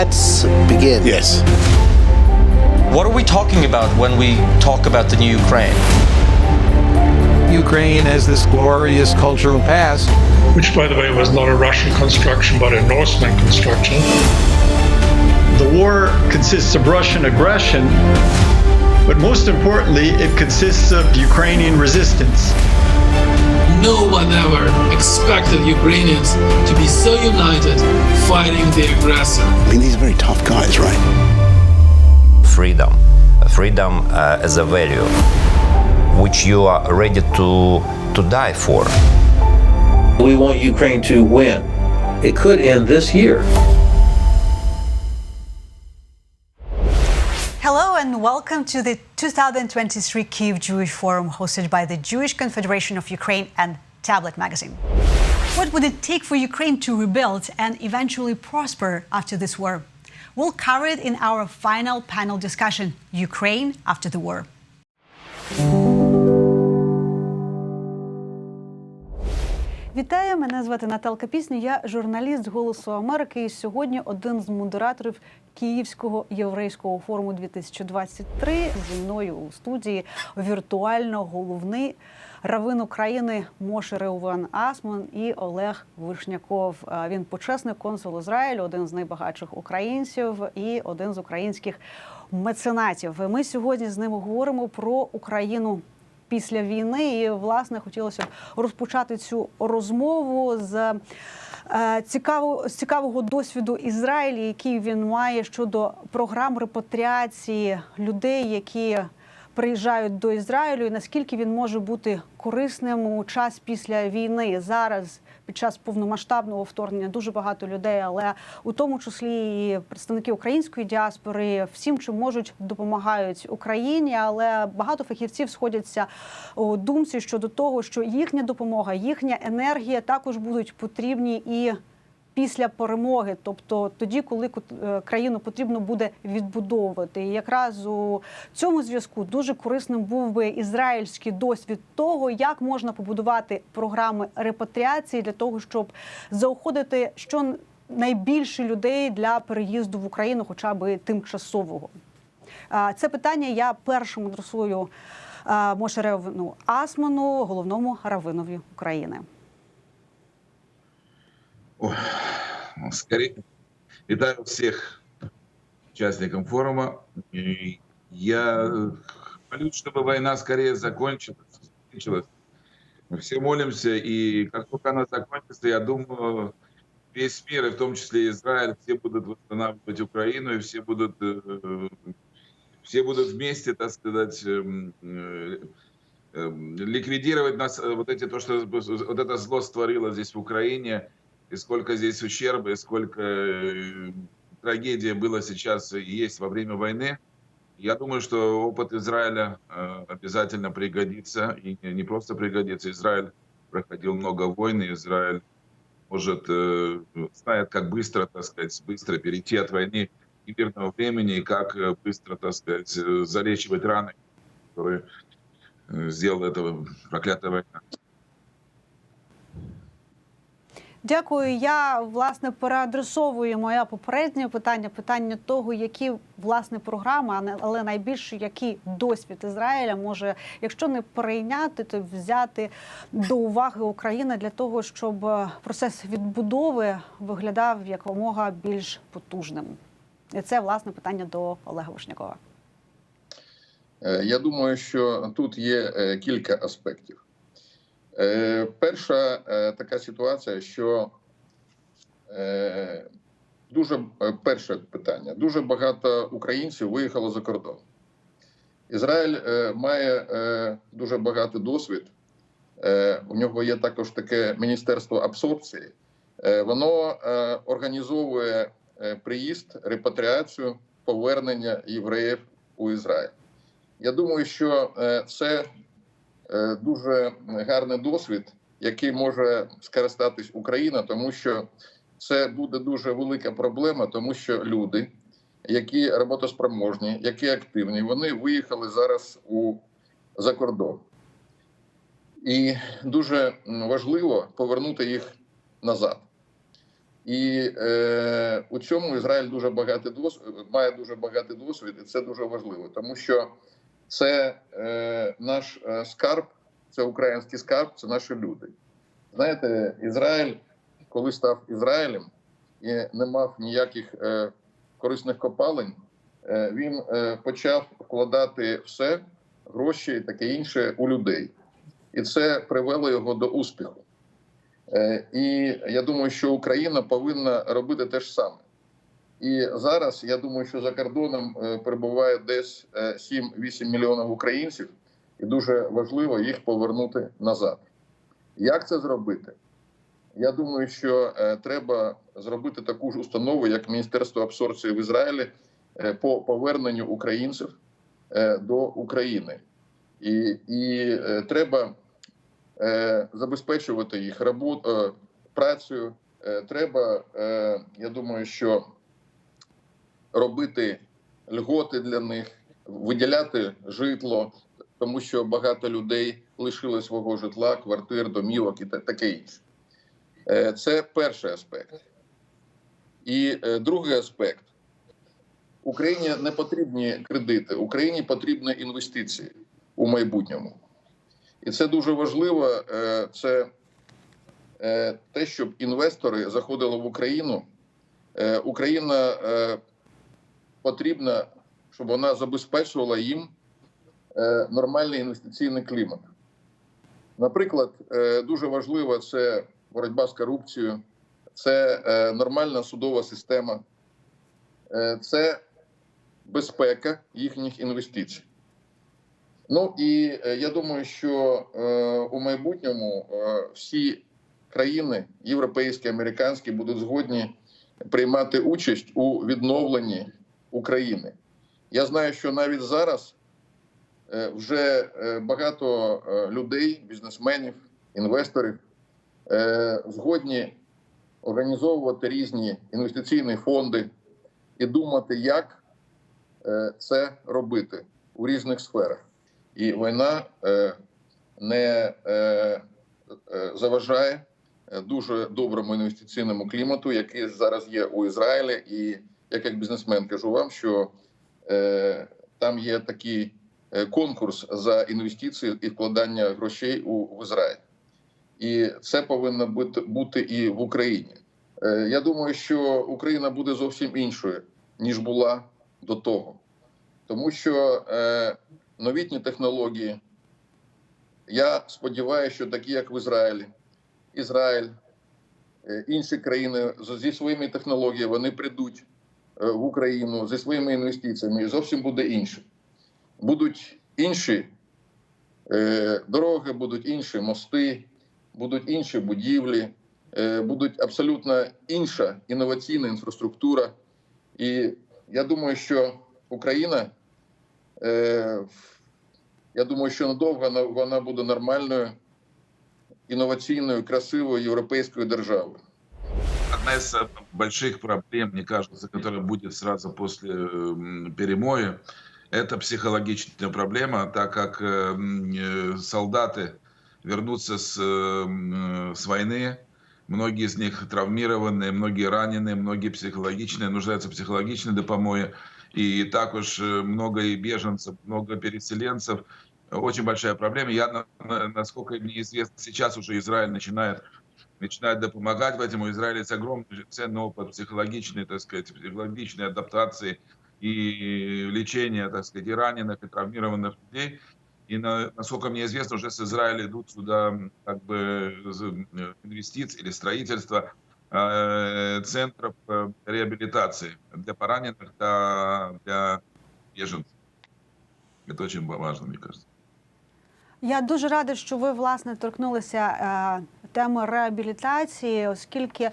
let's begin. Yes. What are we talking about when we talk about the new Ukraine? Ukraine has this glorious cultural past. which, by the way, was not a Russian construction but a Norseman construction. The war consists of Russian aggression, but most importantly, it consists of Ukrainian resistance. No one ever expected Ukrainians to be so united fighting the aggressor. I mean, these are very tough guys, right? freedom. Freedom uh, as a value which you are ready to, to die for. We want Ukraine to win. It could end this year. and welcome to the 2023 Kyiv Jewish Forum hosted by the Jewish Confederation of Ukraine and Tablet Magazine. What would it take for Ukraine to rebuild and eventually prosper after this war? We'll cover it in our final panel discussion Ukraine after the war. Вітаю, мене звати Наталка Пісня. Я журналіст Голосу Америки. І сьогодні один з модераторів Київського єврейського форуму 2023 зі мною у студії віртуально головний равин України Моше Реуван Асман і Олег Вишняков. Він почесний консул Ізраїлю, один з найбагатших українців і один з українських меценатів. Ми сьогодні з ними говоримо про Україну після війни. І власне хотілося б розпочати цю розмову з е, цікаво, з цікавого досвіду Ізраїлі, який він має щодо програм репатріації людей, які приїжджають до Ізраїлю, і наскільки він може бути корисним у час після війни зараз. Під час повномасштабного вторгнення дуже багато людей, але у тому числі і представники української діаспори всім, чим можуть, допомагають Україні. Але багато фахівців сходяться у думці щодо того, що їхня допомога, їхня енергія також будуть потрібні і після перемоги, тобто тоді, коли е, країну потрібно буде відбудовувати. І якраз у цьому зв'язку дуже корисним був би ізраїльський досвід того, як можна побудувати програми репатріації для того, щоб заохотити що найбільше людей для переїзду в Україну, хоча б тимчасового. Це питання я першим адресую а, Моше Ревну Асману, головному равинові України. Ой, ну, скорее, витаю всех участникам форума. И я молюсь, чтобы война скорее закончилась. закончилась. Мы все молимся, и как только она закончится, я думаю, весь мир, и в том числе Израиль, все будут восстанавливать Украину, и все будут, э, все будут вместе, так сказать, эм, э, эм, ликвидировать нас, э, вот эти, то, что вот это зло створило здесь в Украине, и сколько здесь ущерба, и сколько э, трагедии было сейчас и есть во время войны. Я думаю, что опыт Израиля э, обязательно пригодится, и не- просто пригодится. Израиль проходил много войн, и Израиль может, э, знает, как быстро, так сказать, быстро перейти от войны к мирного времени, и как быстро, так сказать, залечивать раны, которые сделала эта проклятая война. Дякую. Я власне переадресовую моє попереднє питання, питання того, які власне програми, але найбільше який досвід Ізраїля може, якщо не перейняти, то взяти до уваги України для того, щоб е, процес відбудови виглядав якомога більш потужним. І це власне питання до Олега Вишнякова. Е, Я думаю, що тут є е, кілька аспектів. Е, Перша е, така ситуація, що е, дуже перше питання: дуже багато українців виїхало за кордон. Ізраїль має дуже багатий досвід. У нього є також таке міністерство абсорбції. Воно організовує приїзд, репатріацію, повернення євреїв у Ізраїль. Я думаю, що це дуже гарний досвід, який може скористатись Україна, тому що це буде дуже велика проблема, тому що люди, які роботоспроможні, які активні, вони виїхали зараз у за кордон. І дуже важливо повернути їх назад. І е, у цьому Ізраїль дуже багатий досвід, має дуже багатий досвід, і це дуже важливо, тому що це е, наш е, скарб, це український скарб, це наші люди. Знаєте, Ізраїль, коли став Ізраїлем і не мав ніяких е, корисних копалень, е, він е, почав вкладати все, гроші і таке інше у людей. І це привело його до успіху. Е, І я думаю, що Україна повинна робити те ж саме. І зараз я думаю, що за кордоном е, перебуває десь е, 7-8 мільйонів українців, і дуже важливо їх повернути назад. Як це зробити? Я думаю, що е, треба зробити таку ж установу, як Міністерство абсорбції в Ізраїлі е, по поверненню українців е, до України. І, і е, треба е, забезпечувати їх робот, е, працею. Е, треба, е, я думаю, що робити льготи для них, виділяти житло, тому що багато людей лишили свого житла, квартир, домівок і таке інше. Е, Це перший аспект. І е, другий аспект. Україні не потрібні кредити, Україні потрібні інвестиції у майбутньому. І це дуже важливо. е, Це те, щоб інвестори заходили в Україну. Україна потрібна, щоб вона забезпечувала їм е, нормальний інвестиційний клімат. Наприклад, е, дуже важливо це боротьба з корупцією, це е, нормальна судова система, це безпека їхніх інвестицій. Ну і я думаю, що у майбутньому всі країни, європейські, американські, будуть згодні приймати участь у відновленні України. Я знаю, що навіть зараз е, вже е, багато е, людей, бізнесменів, інвесторів згодні організовувати різні інвестиційні фонди і думати, як це робити у різних сферах. І війна не заважає дуже доброму інвестиційному клімату, який зараз є у Ізраїлі. І як як бізнесмен кажу вам, що е, там є такий е, конкурс за інвестиції і вкладання грошей у в Ізраїль. І це повинно бути, бути і в Україні. Е, я думаю, що Україна буде зовсім іншою, ніж була до того. Тому що е, новітні технології, я сподіваюся, що такі, як в Ізраїлі, Ізраїль, е, інші країни зі своїми технологіями вони прийдуть в Україну зі своїми інвестиціями зовсім буде інше. Будуть інші е, дороги, будуть інші мости, будуть інші будівлі, е, будуть абсолютно інша інноваційна інфраструктура. І я думаю, що Україна, е, я думаю, що надовго вона буде нормальною, інноваційною, красивою європейською державою. Одна из э, больших проблем, мне кажется, которая будет сразу после м, перемоя, это психологичная проблема, так как э, э, солдаты вернутся с, с войны, многие из них травмированные, многие раненые, многие психологичные, нуждаются в психологичной допомоге. И також э, много и беженцев, много переселенцев. Очень большая проблема. Я, на- на- насколько мне известно, сейчас уже Израиль начинает начинает допомагать в этом. У Израиля есть огромный ценный опыт психологичной, так сказать, психологичной адаптации и лечения, так сказать, и раненых, и травмированных людей. И на- насколько мне известно, уже с Израиля идут сюда как бы инвестиции или строительство э, центров э, реабилитации для пораненых, для, для беженцев. Это очень важно, мне кажется. Я дуже рада, що ви власне торкнулися е, теми реабілітації, оскільки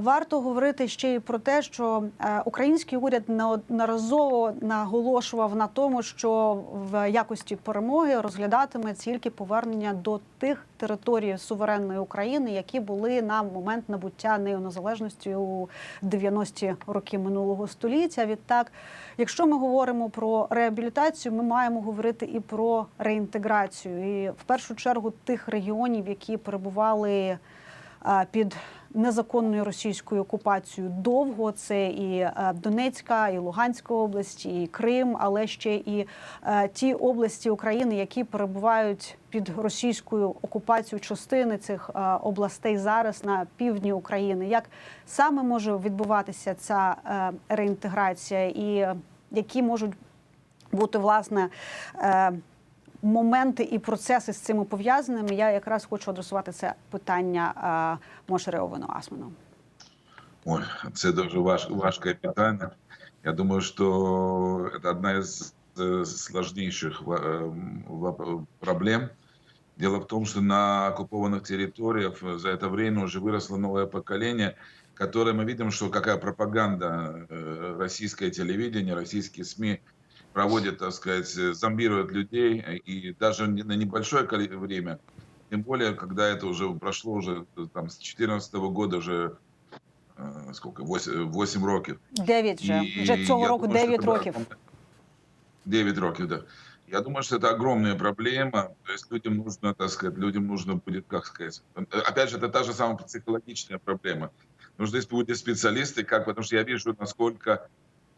варто говорити ще й про те, що український уряд неодноразово наголошував на тому, що в якості перемоги розглядатиме тільки повернення до тих територій суверенної України, які були на момент набуття нею незалежності у 90-ті роки минулого століття. Відтак, якщо ми говоримо про реабілітацію, ми маємо говорити і про реінтеграцію. І в першу чергу тих регіонів, які перебували під незаконною російською окупацією довго. Це і е, Донецька, і Луганська області, і Крим, але ще і е, ті області України, які перебувають під російською окупацією частини цих е, областей зараз на півдні України. Як саме може відбуватися ця реінтеграція, і які можуть бути власне моменти і процеси з цими пов'язаними? Я якраз хочу адресувати це питання е, Моше Реовану Асману. Ой, це дуже важ, важке питання. Я думаю, що це одна із е, сложнейших ва- ем, воп- проблем. Дело в том, что на оккупованных территориях за это время уже выросло новое поколение, которое мы видим, что какая пропаганда э, российское телевидение, российские СМИ проводят, так сказать, э, зомбируют людей, э, и даже не- на небольшое коли- время, тем более, когда это уже прошло уже э, там с 2014 года уже э, сколько, 8, 8 років. Дев'ять вже И вже цього я року думаю, что дев'ять это років. 9 років, да. Я думаю, что это огромная проблема. То есть людям нужно, так сказать, людям нужно будет, как сказать, э, опять же, это та же самая психологичная проблема. Нужны будут специалисты, как, потому что я вижу, насколько э,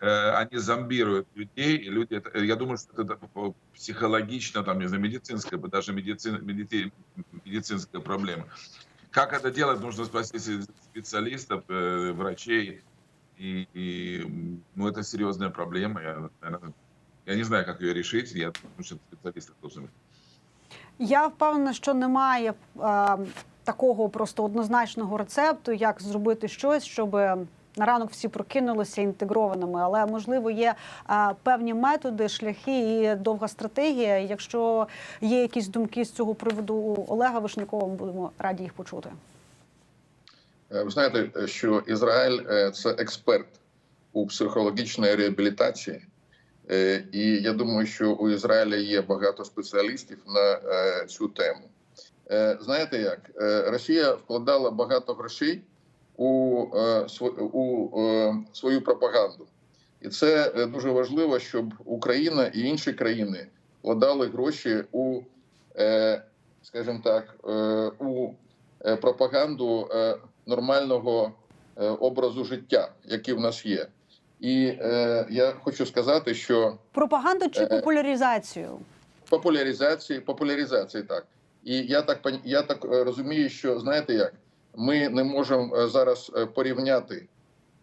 они зомбируют людей, и люди, это, я думаю, что это по- психологично, там, не знаю, медицинская, даже медицин, медици- медицинская проблема. Как это делать, нужно спросить специалистов, э, врачей, и, и, м, ну, это серьезная проблема. Я, наверное, я не знаю, как ее решить. Я думаю, что специалисты должны быть. Я впевнена, що немає е, такого просто однозначного рецепту, як зробити щось, щоб на ранок всі прокинулися інтегрованими. Але можливо є е, певні методи, шляхи і довга стратегія. Якщо є якісь думки з цього приводу у Олега Вишнякова, ми будемо раді їх почути. Е, Ви знаєте, що Ізраїль е, це експерт у психологічній реабілітації, Е, і я думаю, що у Ізраїля є багато спеціалістів на цю тему. Знаєте як? Росія вкладала багато грошей у, е, у е, свою пропаганду. І це е, дуже важливо, щоб Україна і інші країни вкладали гроші у, скажімо так, у пропаганду нормального образу життя, який в нас є. І е, я хочу сказати, що Пропаганду чи популяризацію? популяризації, популяризації так. І я так я так розумію, що знаєте як ми не можемо е, зараз е, порівняти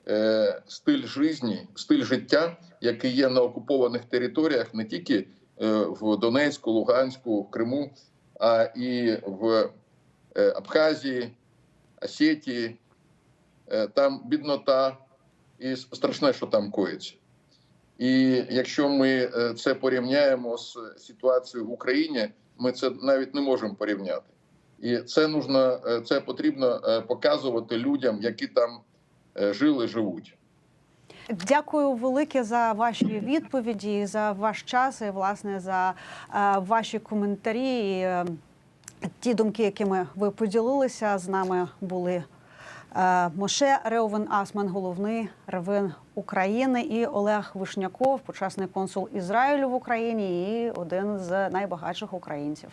е, стиль житті, стиль життя, який є на окупованих територіях, не тільки в Донецьку, Луганську, в Криму, а і в Абхазії, Осетії. Там біднота і страшне, що там коїться. І якщо ми це порівняємо з ситуацією в Україні, ми це навіть не можемо порівняти. І це нужно, е, це потрібно е, показувати людям, які там е, жили, живуть. Дякую велике за ваші відповіді, за ваш час і власне за ваші коментарі. І, ті думки, якими ви поділилися з нами, були Моше Реовен Асман, головний равин України, і Олег Вишняков, почесний консул Ізраїлю в Україні, і один з найбагатших українців.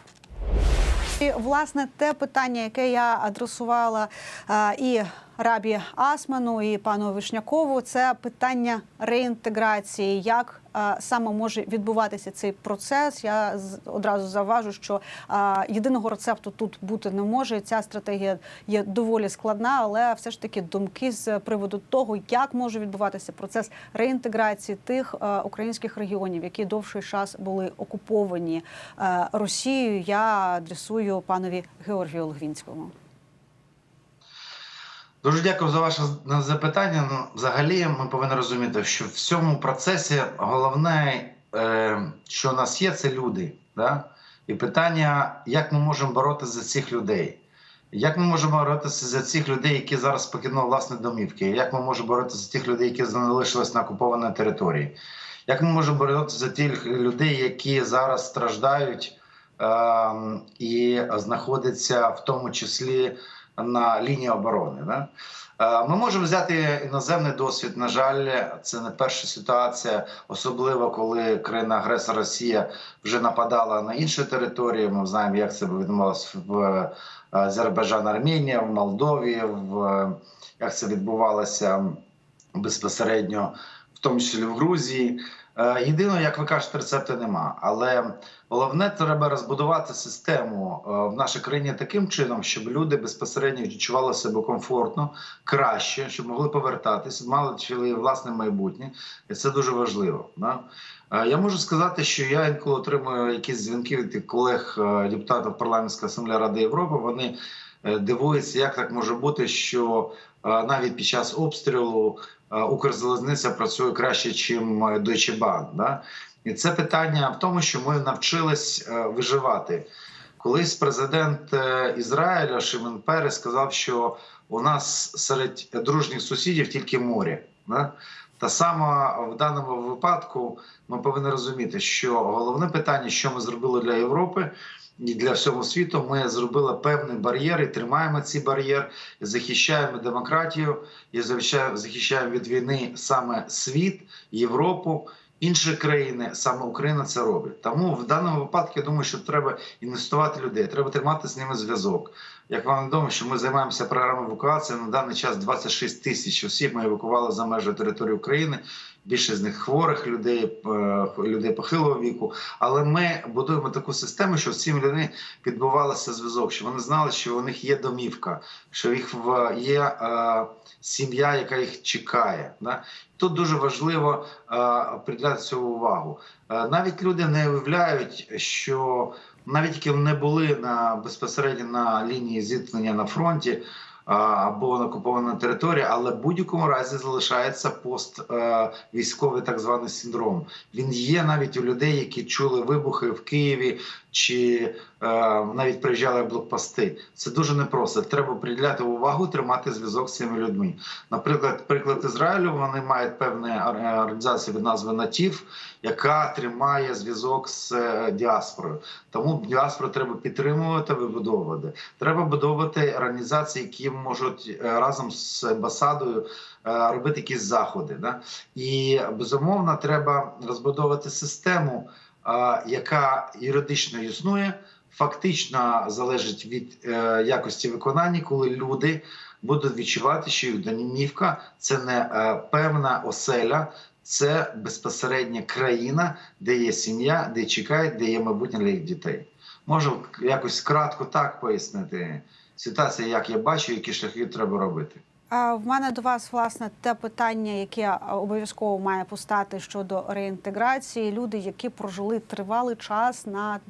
І, власне, те питання, яке я адресувала е, і Рабі Асману, і пану Вишнякову, це питання реінтеграції. Як е, саме може відбуватися цей процес? Я з- одразу заважу, що е, єдиного рецепту тут бути не може. Ця стратегія є доволі складна, але все ж таки думки з приводу того, як може відбуватися процес реінтеграції тих е, українських регіонів, які довший час були окуповані Росією, я адресую панові Георгію Логвінському. Дуже дякую за ваше запитання. Ну, взагалі, ми повинні розуміти, що в цьому процесі головне, е, що у нас є, це люди. Да? І питання, як ми можемо боротися за цих людей. Як ми можемо боротися за цих людей, які зараз покинули власні домівки? Як ми можемо боротися за тих людей, які залишились на окупованій території? Як ми можемо боротися за тих людей, які зараз страждають е, і знаходяться в тому числі на лінії оборони. Да? Е, Ми можемо взяти іноземний досвід. На жаль, це не перша ситуація, особливо коли країна-агресор Росія вже нападала на інші території. Ми знаємо, як це відбувалося в е, Азербайджан, Армінія, в Молдові, в е, як це відбувалося безпосередньо, в тому числі в Грузії. Е, Єдиного, як ви кажете, рецепту нема. Але головне треба розбудувати систему е, в нашій країні таким чином, щоб люди безпосередньо відчували себе комфортно, краще, щоб могли повертатися, мали власне майбутнє, і це дуже важливо. Да? Е, Я можу сказати, що я інколи отримую якісь дзвінки від колег депутатів парламентської асамблеї Ради Європи. Вони дивуються, як так може бути, що навіть під час обстрілу е, Укрзалізниця працює краще, ніж Deutsche Bank. Да? І це питання в тому, що ми навчились е, виживати. Колись президент е, Ізраїля Шимон Перес сказав, що у нас серед дружніх сусідів тільки море. Да? Та сама в даному випадку ми повинні розуміти, що головне питання, що ми зробили для Європи і для всього світу, ми зробили певний бар'єр і тримаємо цей бар'єр, і захищаємо демократію, і захищаємо від війни саме світ, Європу. Інші країни, саме Україна, це робить. Тому в даному випадку я думаю, що треба інвестувати людей, треба тримати з ними зв'язок. Як вам відомо, що ми займаємося програмою евакуації на даний час 26 тисяч осіб. Ми евакували за межі території України. Більше з них хворих людей, е, людей похилого віку. Але ми будуємо таку систему, що цими людьми відбувався зв'язок, що вони знали, що у них є домівка, що їх є е, сім'я, яка їх чекає. Тут дуже важливо е, приділяти цю увагу. Навіть люди не уявляють, що навіть які не були на безпосередньо на лінії зіткнення на фронті або на окупована територія, але в будь-якому разі залишається пост е, військовий так званий синдром. Він є навіть у людей, які чули вибухи в Києві чи е, навіть приїжджали блокпости. Це дуже непросто. Треба приділяти увагу, тримати зв'язок з цими людьми. Наприклад, приклад Ізраїлю вони мають певну ор- організацію від назви НАТІВ, яка тримає зв'язок з е, діаспорою. Тому діаспору треба підтримувати, вибудовувати. Треба будувати організації, які можуть е, разом з амбасадою е, робити якісь заходи. Да? І безумовно треба розбудовувати систему, яка юридично існує, фактично залежить від е, якості виконання, коли люди будуть відчувати, що їх домівка це не е, певна оселя. Це безпосередня країна, де є сім'я, де чекають, де є майбутнє для їх дітей. Можу якось кратко так пояснити ситуацію, як я бачу, які шляхи треба робити. В мене до вас власне те питання, яке обов'язково має постати щодо реінтеграції. Люди, які прожили тривалий час на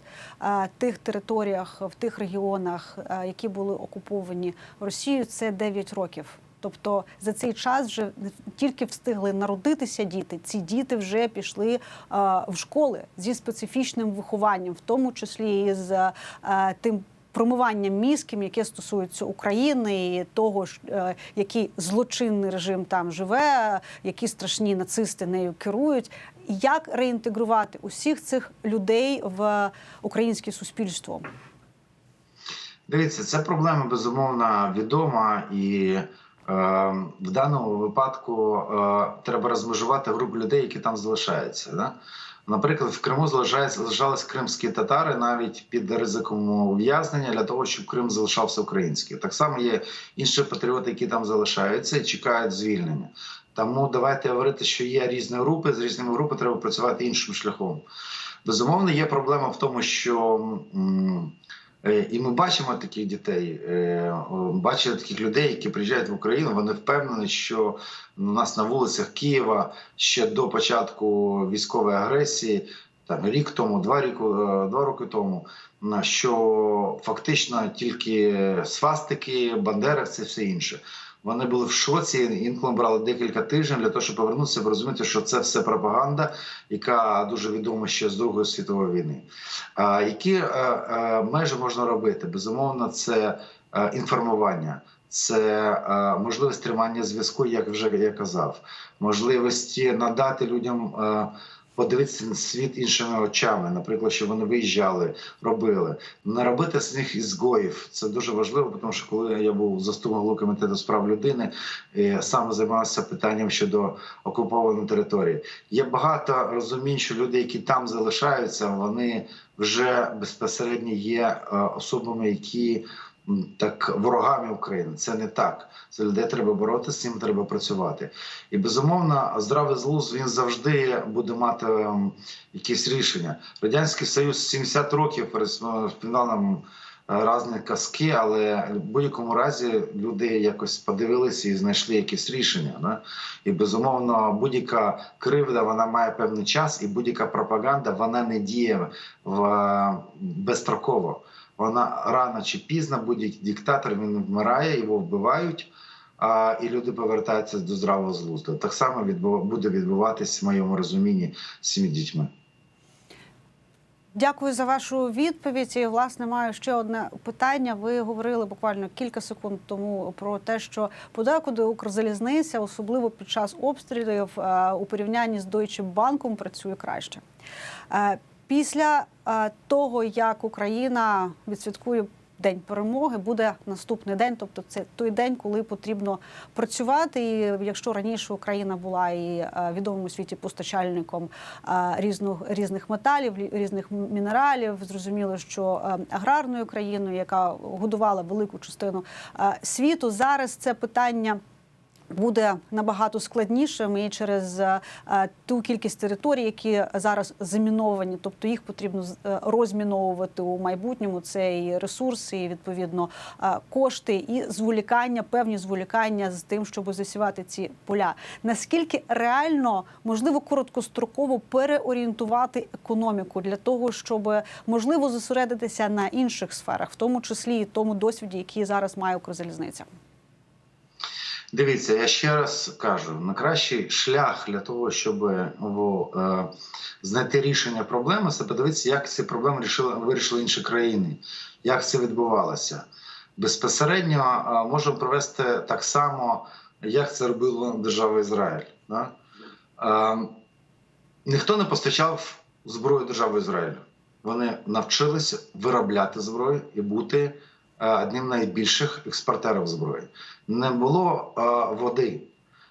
е, тих територіях, в тих регіонах, е, які були окуповані Росією, це 9 років. Тобто за цей час вже тільки встигли народитися діти, ці діти вже пішли е, в школи зі специфічним вихованням, в тому числі і з тим промиванням мізків, яке стосується України і того, е, який злочинний режим там живе, які страшні нацисти нею керують. Як реінтегрувати усіх цих людей в українське суспільство? Дивіться, ця проблема безумовно відома, і е, в даному випадку е, треба розмежувати групу людей, які там залишаються. Да? Наприклад, в Криму залишались кримські татари навіть під ризиком ув'язнення для того, щоб Крим залишався українським. Так само є інші патріоти, які там залишаються і чекають звільнення. Тому давайте говорити, що є різні групи. З різними групами треба працювати іншим шляхом. Безумовно, є проблема в тому, що м, і ми бачимо таких дітей, бачили бачимо таких людей, які приїжджають в Україну. Вони впевнені, що у нас на вулицях Києва ще до початку військової агресії, там рік тому, два роки, два роки тому, що фактично тільки свастики, це все інше. Вони були в шоці, інколи брали декілька тижнів для того, щоб повернутися, і розуміти, що це все пропаганда, яка дуже відома ще з Другої світової війни. А які е, е, межі можна робити? Безумовно, це е, інформування. Це можливість тримання зв'язку, як вже я казав, можливості надати людям подивитися на світ іншими очами. Наприклад, що вони виїжджали, робили. Не робити з них ізгоїв. Це дуже важливо, тому що коли я був заступником комітету з прав людини, саме займався питанням щодо окупованої території. Є багато розумінь, що люди, які там залишаються, вони вже безпосередньо є е, особами, які так ворогами України. Це не так. За людей треба боротися, з цим треба працювати. І безумовно, здравий глузд він завжди буде мати якісь рішення. Радянський Союз 70 років розповідав нам е, різні казки, але в будь-якому разі люди якось подивилися і знайшли якісь рішення. Да? І безумовно, будь-яка кривда вона має певний час, і будь-яка пропаганда вона не діє в е, безстроково. Вона рано чи пізно будь-який диктатор він вмирає, його вбивають. А, і люди повертаються до здравого глузду. Так само відбу- буде відбуватись в моєму розумінні з цими дітьми. Дякую за вашу відповідь. І власне маю ще одне питання. Ви говорили буквально кілька секунд тому про те, що подекуди Укрзалізниця, особливо під час обстрілів, е, у порівнянні з Deutsche Bank працює краще. Після е, того, як Україна відсвяткує День перемоги, буде наступний день, тобто це той день, коли потрібно працювати. І якщо раніше Україна була і е, відомим у світі постачальником е, різних різних металів, лі- різних мінералів, зрозуміло, що аграрною країною, яка годувала велику частину світу, зараз це питання. Буде набагато складнішим і через е, е, ту кількість територій, які зараз заміновані, тобто їх потрібно е, розміновувати у майбутньому. Це і ресурси, і відповідно кошти, і зволікання, певні зволікання з тим, щоб засівати ці поля. Наскільки реально можливо короткостроково переорієнтувати економіку для того, щоб можливо зосередитися на інших сферах, в тому числі і тому досвіді, який зараз має Укрзалізниця? Дивіться, я ще раз кажу: найкращий шлях для того, щоб о, е, знайти рішення проблеми, це подивитися, як ці проблеми рішили, вирішили інші країни, як це відбувалося. Безпосередньо е, можемо провести так само, як це робила держава Ізраїль. Да? Е, ніхто не постачав зброю держави Ізраїлю. Вони навчилися виробляти зброю і бути е, одним з найбільших експортерів зброї. Не було е, води.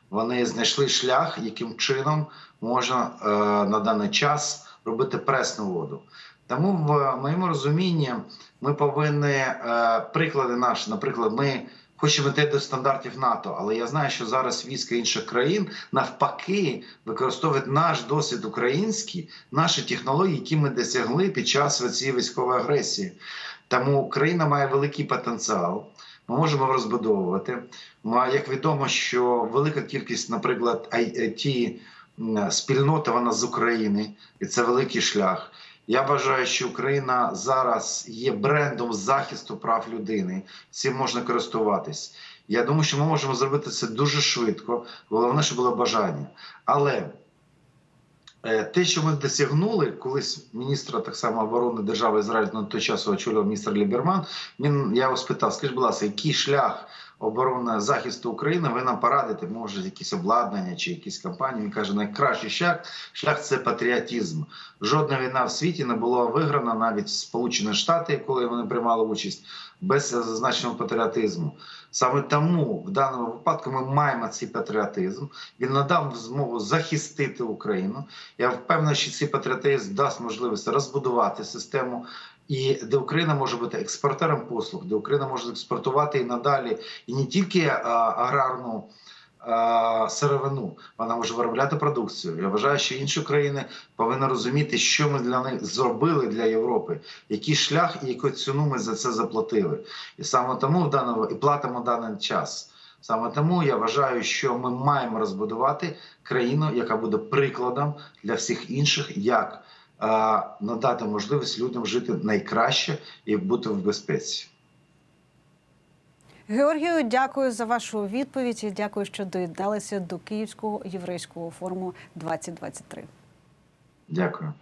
Вони знайшли шлях, яким чином можна е, на даний час робити пресну воду. Тому в моєму розумінні ми повинні е, приклади наші, наприклад, ми хочемо йти до стандартів НАТО, але я знаю, що зараз війська інших країн навпаки використовують наш досвід український, наші технології, які ми досягли під час цієї військової агресії. Тому Україна має великий потенціал. Ми можемо розбудовувати. Ну, як відомо, що велика кількість, наприклад, it спільноти вона з України, і це великий шлях. Я вважаю, що Україна зараз є брендом захисту прав людини. Цим можна користуватись. Я думаю, що ми можемо зробити це дуже швидко. Головне, щоб було бажання. Але е, те, що ми досягнули, колись міністра так само оборони держави Ізраїль на той час очолював міністр Ліберман. Він я його спитав: скажіть, будь ласка, який шлях оборони захисту України ви нам порадите? Може, якісь обладнання чи якісь компанії? Він каже, найкращий шлях шлях це патріотизм. Жодна війна в світі не була виграна, навіть Сполучені Штати, коли вони приймали участь, без зазначеного патріотизму. Саме тому в даному випадку ми маємо цей патріотизм. Він надав змогу захистити Україну. Я впевнений, що цей патріотизм дасть можливість розбудувати систему. І де Україна може бути експортером послуг, де Україна може експортувати і надалі і не тільки а, аграрну а, сировину, вона може виробляти продукцію. Я вважаю, що інші країни повинні розуміти, що ми для них зробили для Європи, який шлях і яку ціну ми за це заплатили. І саме тому в даному і платимо даний час. Саме тому я вважаю, що ми маємо розбудувати країну, яка буде прикладом для всіх інших, як е, надати можливість людям жити найкраще і бути в безпеці. Георгію, дякую за вашу відповідь і дякую, що доєдналися до Київського єврейського форуму 2023. Дякую.